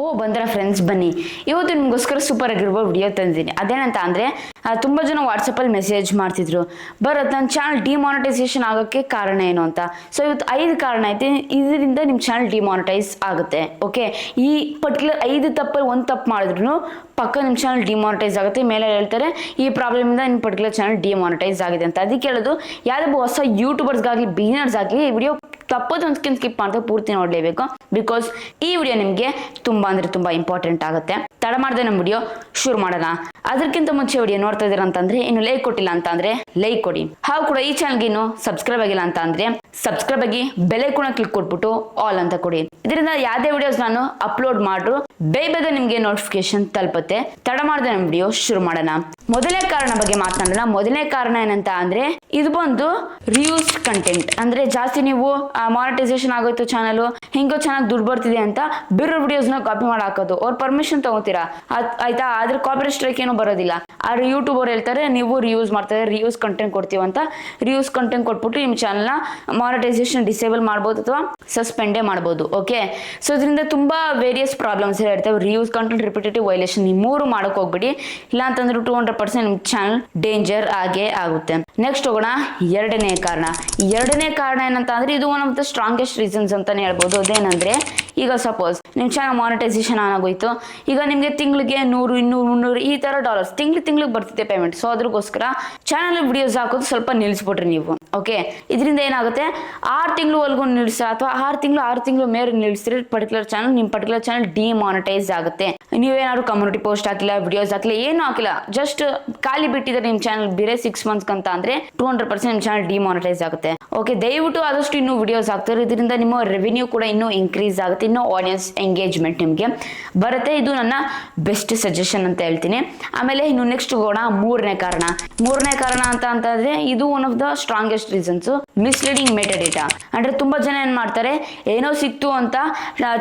ಓ, ಬಂದ್ರ ಫ್ರೆಂಡ್ಸ್ ಬನ್ನಿ. ಇವತ್ತು ನಿಮಗೋಸ್ಕರ ಸೂಪರ್ ಆಗಿರುವ ವಿಡಿಯೋ ತಂದಿದ್ದೀನಿ. ಅದೇನಂತ ಅಂದರೆ ತುಂಬ ಜನ ವಾಟ್ಸಪ್ಪಲ್ಲಿ ಮೆಸೇಜ್ ಮಾಡ್ತಿದ್ರು. ಬರತ್ ನನ್ನ ಚಾನಲ್ ಡಿಮಾನಿಟೈಸೇಷನ್ ಆಗೋಕ್ಕೆ ಕಾರಣ ಏನು ಅಂತ. ಸೊ ಇವತ್ತು ಐದು ಕಾರಣ ಐತೆ. ಇದರಿಂದ ನಿಮ್ಮ ಚಾನಲ್ ಡಿಮಾನಿಟೈಸ್ ಆಗುತ್ತೆ. ಓಕೆ ಈ ಪರ್ಟಿಕ್ಯುಲರ್ ಐದು ತಪ್ಪಲ್ಲಿ ಒಂದು ತಪ್ಪು ಮಾಡಿದ್ರು ಪಕ್ಕ ನಿಮ್ಮ ಚಾನಲ್ ಡಿಮಾನಿಟೈಸ್ ಆಗುತ್ತೆ. ಮೇಲೆ ಹೇಳ್ತಾರೆ, ಈ ಪ್ರಾಬ್ಲಮಿಂದ ನಿಮ್ಮ ಪರ್ಟಿಕ್ಯುಲರ್ ಚಾನಲ್ ಡಿಮಾನಿಟೈಸ್ ಆಗಿದೆ ಅಂತ. ಅದಕ್ಕೆ ಹೇಳೋದು ಯಾರೊಬ್ಬ ಹೊಸ ಯೂಟ್ಯೂಬರ್ಸ್ಗಾಗಲಿ ಬಿಗಿನರ್ಸ್ ಆಗಲಿ, ಈ ವಿಡಿಯೋ ತಪ್ಪದು ಒಂದು ಸ್ಕಿನ್ ಸ್ಕಿಪ್ ಮಾಡಿದ್ರೆ ಪೂರ್ತಿ ನೋಡಲೇಬೇಕು. ಬಿಕಾಸ್ ಈ ವಿಡಿಯೋ ನಿಮಗೆ ತುಂಬಾ ಅಂದ್ರೆ ತುಂಬಾ ಇಂಪಾರ್ಟೆಂಟ್ ಆಗುತ್ತೆ. ತಡ ಮಾಡಿದೆ ನಮ್ಮ ವಿಡಿಯೋ ಶುರು ಮಾಡೋಣ. ಅದಕ್ಕಿಂತ ಮುಂಚೆ ವಿಡಿಯೋ ನೋಡ್ತಾ ಇದ್ದೀರಾ ಅಂತಂದ್ರೆ ಇನ್ನು ಲೈಕ್ ಕೊಟ್ಟಿಲ್ಲ ಅಂತ ಅಂದ್ರೆ ಲೈಕ್ ಕೊಡಿ. ಹಾಗೂ ಕೂಡ ಈ ಚಾನಲ್ಗೆ ಇನ್ನು ಸಬ್ಸ್ಕ್ರೈಬ್ ಆಗಿಲ್ಲ ಅಂತ ಅಂದ್ರೆ ಸಬ್ಸ್ಕ್ರೈಬ್ ಆಗಿ ಬೆಲೆ ಕೂಡ ಕ್ಲಿಕ್ ಕೊಟ್ಬಿಟ್ಟು ಆಲ್ ಅಂತ ಕೊಡಿ. ಇದರಿಂದ ಯಾವುದೇ ವಿಡಿಯೋಸ್ ನಾನು ಅಪ್ಲೋಡ್ ಮಾಡ್ರು ಬೇಗ ಬೇಗ ನಿಮಗೆ ನೋಟಿಫಿಕೇಶನ್ ತಲುಪುತ್ತೆ. ತಡ ಮಾಡಿದೆ ನಮ್ಮ ವಿಡಿಯೋ ಶುರು ಮಾಡೋಣ. ಮೊದಲನೇ ಕಾರಣ ಬಗ್ಗೆ ಮಾತನಾಡೋಣ. ಮೊದಲನೇ ಕಾರಣ ಏನಂತ ಅಂದ್ರೆ ಇದು ಬಂದು ರಿಯೂಸ್ಡ್ ಕಂಟೆಂಟ್ ಅಂದ್ರೆ ಜಾಸ್ತಿ ನೀವು ಮಾನಿಟೈಸೇಷನ್ ಆಗೋಯ್ತು ಚಾನಲ್ ಹಿಂಗೋ ಚೆನ್ನಾಗಿ ದುಡ್ಡು ಬರ್ತಿದೆ ಅಂತ ಬೇರೆ ನ ಕಾಪಿ ಮಾಡಿ ಹಾಕೋದು. ಅವ್ರ ಪರ್ಮಿಷನ್ ತಗೋತೀರಾ? ಆಯ್ತಾ? ಆದ್ರೆ ಕಾಪಿ ಸ್ಟ್ರೈಕ್ ಏನು ಬರೋದಿಲ್ಲ. ಆದ್ರೆ ಯೂಟ್ಯೂಬ್ ಅವ್ರು ಹೇಳ್ತಾರೆ, ನೀವು ರಿಯೂಸ್ ಮಾಡ್ತಾರೆ ರಿಯೂಸ್ ಕಂಟೆಂಟ್ ಕೊಡ್ತೀವಿ ಅಂತ. ರಿಯೂಸ್ ಕಂಟೆಂಟ್ ಕೊಟ್ಬಿಟ್ಟು ನಿಮ್ಮ ಚಾನಲ್ನ ಮಾನಿಟೈಸೇಷನ್ ಡಿಸೇಬಲ್ ಮಾಡ್ಬೋದು ಅಥವಾ ಸಸ್ಪೆಂಡೇ ಮಾಡ್ಬೋದು. ಓಕೆ ಸೊ ಇದರಿಂದ ತುಂಬಾ ವೇರಿಯಸ್ ಪ್ರಾಬ್ಲಮ್ಸ್ ಇರ್ತವೆ. ರಿಯೂಸ್ ಕಂಟೆಂಟ್ ರಿಪಿಟೇಟಿವ್ ವೈಲೇಷನ್ ಈ ಮೂರು ಮಾಡಕ್ ಹೋಗ್ಬಿಡಿ. ಇಲ್ಲ ಅಂತಂದ್ರೆ ಟೂ ಹಂಡ್ರೆಡ್ ಪರ್ಸೆಂಟ್ ನಿಮ್ಮ ಚಾನಲ್ ಡೇಂಜರ್ ಆಗೇ ಆಗುತ್ತೆ. ನೆಕ್ಸ್ಟ್ ಹೋಗೋಣ. ಎರಡನೇ ಕಾರಣ. ಎರಡನೇ ಕಾರಣ ಏನಂತ ಅಂದ್ರೆ ಇದು one of the strongest reasons ಅಂತಾನೆ ಹೇಳ್ಬೋದು. ಅದೇನಂದ್ರೆ ಈಗ ಸಪೋಸ್ ನಿಮ್ಮ ಚಾನಲ್ ಮಾನಿಟೈಸೇಷನ್ ಆಗೋಯ್ತು, ಈಗ ನಿಮಗೆ ತಿಂಗಳಿಗೆ ನೂರು, ಇನ್ನೂರು, ಮುನ್ನೂರು ಈ ತರ ಡಾಲರ್ಸ್ ತಿಂಗಳು ತಿಂಗಳಿಗೆ ಬರ್ತಿದೆ ಪೇಮೆಂಟ್ ಸೊ ಅದಕ್ಕೋಸ್ಕರ ಚಾನಲ್ ವಿಡಿಯೋಸ್ ಹಾಕೋದು ಸ್ವಲ್ಪ ನಿಲ್ಲಿಸ್ಬಿಟ್ರಿ ನೀವು ಓಕೆ ಇದರಿಂದ ಏನಾಗುತ್ತೆ, ಆರು ತಿಂಗಳವರೆಗೂ ನಿಲ್ಲಿಸ ಅಥವಾ ಆರು ತಿಂಗಳು ಆರು ತಿಂಗಳು ಮೇಲೆ ನಿಲ್ಲಿಸಿದ್ರೆ ಪರ್ಟಿಕ್ಯುಲರ್ ಚಾನಲ್ ನಿಮ್ಮ ಪರ್ಟಿಕ್ಯುಲರ್ ಚಾನಲ್ ಡಿಮಾನಿಟೈಸ್ ಆಗುತ್ತೆ. ನೀವೇನಾದ್ರು ಕಮ್ಯುನಿಟಿ ಪೋಸ್ಟ್ ಹಾಕಿಲ್ಲ ವಿಡಿಯೋಸ್ ಹಾಕಿಲ್ಲ, ಏನು ಹಾಕಿಲ್ಲ ಜಸ್ಟ್ ಖಾಲಿ ಬಿಟ್ಟಿದ್ರೆ ನಿಮ್ಮ ಚಾನಲ್ ಬೇರೆ ಸಿಕ್ಸ್ ಮಂತ್ಸ್ ಅಂತ ಅಂದ್ರೆ ಟೂ ಹಂಡ್ರೆಡ್ ಪರ್ಸೆಂಟ್ ನಿಮ್ಮ ಚಾನಲ್ ಡಿಮಾನಿಟೈಸ್ ಆಗುತ್ತೆ. ಓಕೆ ದಯವಿಟ್ಟು ಆದಷ್ಟು ಇನ್ನೂ ವಿಡಿಯೋಸ್ ಹಾಕ್ತಾರೆ, ಇದರಿಂದ ನಿಮ್ಮ ರೆವಿನ್ಯೂ ಕೂಡ ಇನ್ನೂ ಇನ್ಕ್ರೀಸ್ ಆಗುತ್ತೆ ಇನ್ನೂ ಆಡಿಯನ್ಸ್ ಎಂಗೇಜ್ಮೆಂಟ್ ನಿಮಗೆ. ಬರುತ್ತೆ, ಇದು ನನ್ನ ಬೆಸ್ಟ್ ಸಜೆಷನ್ ಅಂತ ಹೇಳ್ತೀನಿ. ಆಮೇಲೆ ಇನ್ನು ನೆಕ್ಸ್ಟ್ ಹೋಗೋಣ, ಮೂರನೇ ಕಾರಣ. ಮೂರನೇ ಕಾರಣ ಅಂತ ಅಂತಂದ್ರೆ, ಇದು one of the strongest reasons misleading meta data ಅಂದ್ರೆ ತುಂಬಾ ಜನ ಏನ್ ಮಾಡ್ತಾರೆ, ಏನೋ ಸಿಕ್ತು ಅಂತ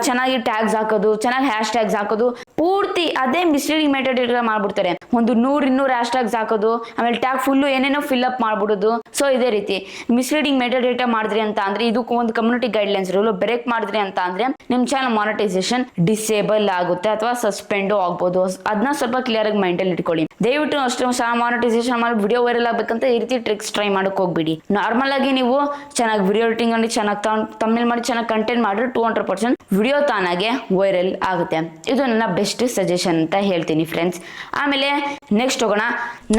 ಚೆನ್ನಾಗಿ ಟ್ಯಾಗ್ಸ್ ಹಾಕೋದು, ಚೆನ್ನಾಗಿ ಹ್ಯಾಶ್ ಟ್ಯಾಗ್ಸ್ ಹಾಕೋದು, ಪೂರ್ತಿ ಅದೇ ಮಿಸ್ಲೀಡಿಂಗ್ ಮೆಟಾ ಡೇಟಾ ಮಾಡ್ಬಿಡ್ತಾರೆ. ಒಂದು ನೂರ್ ಇನ್ನೂರು ಹ್ಯಾಶ್ ಟ್ಯಾಗ್ಸ್ ಹಾಕೋದು, ಆಮೇಲೆ ಟ್ಯಾಗ್ ಫುಲ್ಲು ಏನೇನೋ ಫಿಲ್ ಅಪ್ ಮಾಡ್ಬಿಡೋದು. ಸೊ ಇದೇ ರೀತಿ ಮಿಸ್ಲೀಡಿಂಗ್ ಮೆಟಾ ಡೇಟಾ ಮಾಡಿದ್ರಿ ಅಂತ ಅಂದ್ರೆ ಇದಕ್ಕೂ ಒಂದು ಕಮ್ಯುನಿಟಿ ಗೈಡ್ಲೈನ್ಸ್ ರೂಲ್ ಬ್ರೇಕ್ ಮಾಡಿದ್ರಿ ಅಂತ ಅಂದ್ರೆ, ನಿಮ್ ಚಾನಲ್ ಮಾನಿಟೈಸೇಷನ್ ಡಿಸೇಬಲ್ ಆಗುತ್ತೆ ಅಥವಾ ಸಸ್ಪೆಂಡ್ ಆಗ್ಬೋದು. ಅದನ್ನ ಸ್ವಲ್ಪ ಕ್ಲಿಯರ್ ಆಗಿ ಮೈಂಡ್ ಅಲ್ಲಿ ಇಟ್ಕೊಳ್ಳಿ. ದಯವಿಟ್ಟು ಅಷ್ಟು ಮಾನಿಟೈಸೇಷನ್ ಮಾಡಿ ವಿಡಿಯೋ ವೈರಲ್ ಆಗ್ಬೇಕಂತ ಈ ರೀತಿ ಟ್ರಿಕ್ಸ್ ಟ್ರೈ ಮಾಡಕ್ ಹೋಗ್ಬಿಡಿ. ನಾರ್ಮಲ್ ಆಗಿ ನೀವು ಚೆನ್ನಾಗಿ ವಿಡಿಯೋ ಎಡಿಟಿಂಗ್ ಮಾಡಿ, ಚೆನ್ನಾಗಿ ತಮಿಳ್ ಮಾಡಿ, ಚೆನ್ನಾಗಿ ಕಂಟೆಂಟ್ ಮಾಡಿದ್ರೆ ಟೂ ಹಂಡ್ರೆಡ್ ಪರ್ಸೆಂಟ್ ವಿಡಿಯೋ ತಾನಾಗೆ ವೈರಲ್ ಆಗುತ್ತೆ. ಇದು ನನ್ನ ಬೆಸ್ಟ್ ಸಜೆಷನ್ ಅಂತ ಹೇಳ್ತೀನಿ ಫ್ರೆಂಡ್ಸ್ ಆಮೇಲೆ ನೆಕ್ಸ್ಟ್ ಹೋಗೋಣ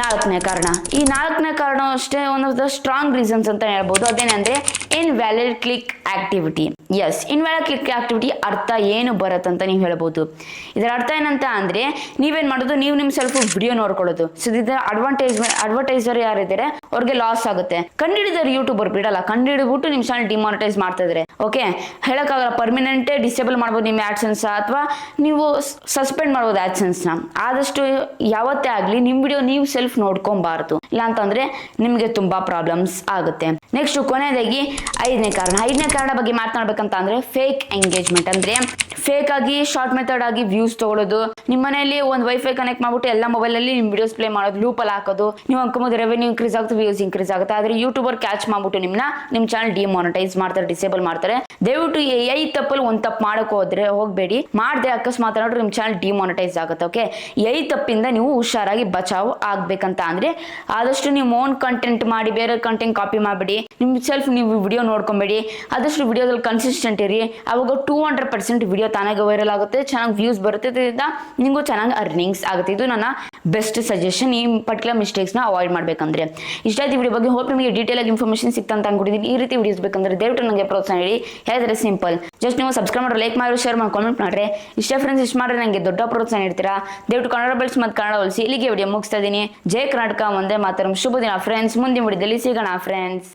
ನಾಲ್ಕನೇ ಕಾರಣ. ಈ ನಾಲ್ಕನೇ ಕಾರಣ ಅಷ್ಟೇ one of the strong reasons ಅಂತ ಹೇಳ್ಬೋದು. ಅದೇನಂದ್ರೆ invalid click activity is valid click activity ಅರ್ಥ ಏನು ಬರುತ್ತೆ ಅಂತ ನೀವು ಹೇಳ್ಬೋದು. ಇದರ ಅರ್ಥ ಏನಂತ ಅಂದ್ರೆ, ನೀವೇನ್ ಮಾಡೋದು? ನೀವು ನಿಮ್ ಸೆಲ್ಫ್ ವಿಡಿಯೋ ನೋಡ್ಕೊಳ್ಳೋದು. ಸೊ ಅಡ್ವಾಂಟೇಜ್ ಅಡ್ವರ್ಟೈಸರ್ ಯಾರಿದ್ದಾರೆ? ಅವ್ರಿಗೆ ಲಾಸ್ ಆಗುತ್ತೆ. ಕಂಡಿಡಿದಾರೆ ಯೂಟ್ಯೂಬರ್ ಬಿಡಲ್ಲ. ಕಂಡಿಡಿದ್ಬಿಟ್ಟು ನಿಮ್ ಚಾನಲ್ ಡಿಮಾನಿಟೈಸ್ ಮಾಡ್ತಾ ಓಕೆ ಹೇಳೋಕ್ಕಾಗಲ್ಲ. ಪರ್ಮನೆಂಟೇ ಡಿಸೇಬಲ್ ಮಾಡ್ಬೋದು ನಿಮ್ಮ ಆಡ್ಸೆನ್ಸ್ ಅಥವಾ ನೀವು ಸಸ್ಪೆಂಡ್ ಮಾಡ್ಬೋದು ಆಡ್ಸೆನ್ಸ್ನ. ಆದಷ್ಟು ಯಾವತ್ತೇ ಆಗ್ಲಿ ನಿಮ್ ವಿಡಿಯೋ ನೀವು ಸೆಲ್ಫ್ ನೋಡ್ಕೊಬಾರ್ದು. ಇಲ್ಲ ಅಂತಂದ್ರೆ ನಿಮ್ಗೆ ತುಂಬಾ ಪ್ರಾಬ್ಲಮ್ಸ್ ಆಗುತ್ತೆ. ನೆಕ್ಸ್ಟ್ ಕೊನೆಯದಾಗಿ ಐದನೇ ಕಾರಣ. ಐದನೇ ಕಾರಣ ಬಗ್ಗೆ ಮಾತನಾಡ್ಬೇಕಂತ ಅಂದ್ರೆ ಫೇಕ್ ಎಂಗೇಜ್ಮೆಂಟ್ ಅಂದ್ರೆ ಫೇಕ್ ಆಗಿ ಶಾರ್ಟ್ ಮೆಥಡ್ ಆಗಿ ವ್ಯೂಸ್ ತಗೊಳ್ಳೋದು ನಿಮ್ಮ ಮನೆಯಲ್ಲಿ ಒಂದು ವೈಫೈ ಕನೆಕ್ಟ್ ಮಾಡ್ಬಿಟ್ಟು ಎಲ್ಲ ಮೊಬೈಲ್ ಅಲ್ಲಿ ನಿಮ್ ವಿಡಿಯೋಸ್ ಪ್ಲೇ ಮಾಡೋದು ಲೂಪ್ ಅಲ್ಲಿ ಹಾಕೋದು. ನೀವು ಅನ್ಕೊಂಬೋದು ರೆವೆನ್ಯೂ ಇನ್ಕ್ರೀಸ್ ಆಗುತ್ತೆ ವ್ಯೂಸ್ ಇನ್ಕ್ರೀಸ್ ಆಗುತ್ತೆ. ಆದ್ರೆ ಯೂಟ್ಯೂಬರ್ ಕ್ಯಾಚ್ ಮಾಡ್ಬಿಟ್ಟು ನಿಮ್ನ ನಿಮ್ ಚಾನಲ್ ಡಿಮಾನಿಟೈಸ್ ಮಾಡ್ತಾರೆ ಡಿಸೇಬಲ್ ಮಾಡ್ತಾರೆ. ದಯವಿಟ್ಟು ಐ ತಪ್ಪಲ್ಲಿ ಒಂದ್ ತಪ್ಪು ಮಾಡಕ್ ಹೋದ್ರೆ ಹೋಗ್ಬೇಡಿ. ಮಾಡದೆ ಅಕಸ್ಮಾತ್ ನೋಡ್ರಿ ನಿಮ್ ಚಾನಲ್ ಡಿಮಾನಿಟೈಸ್ ಆಗುತ್ತೆ ಓಕೆ ಐ ತಪ್ಪಿಂದ ನೀವು ಹುಷಾರಾಗಿ ಬಚಾವ್ ಆಗ್ಬೇಕಂತ ಅಂದ್ರೆ ಆದಷ್ಟು ನೀವು ಓನ್ ಕಂಟೆಂಟ್ ಮಾಡಿ ಬೇರೆ ಕಂಟೆಂಟ್ ಕಾಪಿ ಮಾಡಬೇಡಿ. ನಿಮ್ ಸೆಲ್ಫ್ ನೀವು ವಿಡಿಯೋ ನೋಡ್ಕೊಬೇಡಿ. ಆದಷ್ಟು ವಿಡಿಯೋದಲ್ಲಿ ಕನ್ಸಿಸ್ಟೆಂಟ್ ಇರಿ. ಅವಾಗ ಟೂ ಹಂಡ್ರೆಡ್ ಪರ್ಸೆಂಟ್ ವಿಡಿಯೋ ತಾನಾಗ ವೈರಲ್ ಆಗುತ್ತೆ, ಚೆನ್ನಾಗಿ ವ್ಯೂಸ್ ಬರುತ್ತೆ. ಇದರಿಂದ ನಿಮಗೂ ಚೆನ್ನಾಗಿ ಅರ್ನಿಂಗ್ಸ್ ಆಗುತ್ತೆ. ಇದು ನನ್ನ ಬೆಸ್ಟ್ ಸಜೆಷನ್ ಈ ಪರ್ಟಿಕ್ಯುಲರ್ ಮಿಸ್ಟೇಕ್ಸ್ನ ಅವಾಯ್ಡ್ ಮಾಡಬೇಕಂದ್ರೆ. ಇಷ್ಟ ಆಯ್ತು ವಿಡಿಯೋ ಬಗ್ಗೆ ಹೋಪ್ ನಿಮಗೆ ಡೀಟೇಲ್ ಆಗಿ ಇನ್ಫಾರ್ಮೇಷನ್ ಸಿಕ್ತಾ ಅಂತ ಈ ರೀತಿ ವಿಡಿಯೋಸ್ ಬೇಕಂದ್ರೆ ದಯವಿಟ್ಟು ನನಗೆ ಪ್ರೋತ್ಸಾಹ ನೀಡಿ ಹೇಳಿದ್ರೆ ಸಿಂಪಲ್ ಜಸ್ಟ್ ನೀವು ಸಬ್ಸ್ಕ್ರೈಬ್ ಮಾಡಿ ಲೈಕ್ ಮಾಡಿ ಶೇರ್ ಮಾಡಿ ಕಾಮೆಂಟ್ ಮಾಡ್ರೆ. ಇಷ್ಟ ಫ್ರೆಂಡ್ಸ್ ಇಷ್ಟ ಮಾಡಿದ್ರೆ ನನಗೆ ದೊಡ್ಡ ಪ್ರೋತ್ಸಾಹ ನೀಡ್ತೀರಾ? ದಯವಿಟ್ಟು ಕನ್ನಡ ಬೆಳೆಸಿ ಮತ್ತು ಕನ್ನಡ ಉಳಿಸಿ ಇಲ್ಲಿಗೆ ವಿಡಿಯೋ ಮುಗಿಸ್ತಾ ಇದ್ದೀನಿ ಜೈ ಕರ್ನಾಟಕ ಒಂದೇ ಮಾತ್ರ. ಶುಭ ದಿನ ಫ್ರೆಂಡ್ಸ್ ಮುಂದಿನ ವಿಡಿಯೋದಲ್ಲಿ ಸಿಗೋಣ ಫ್ರೆಂಡ್ಸ್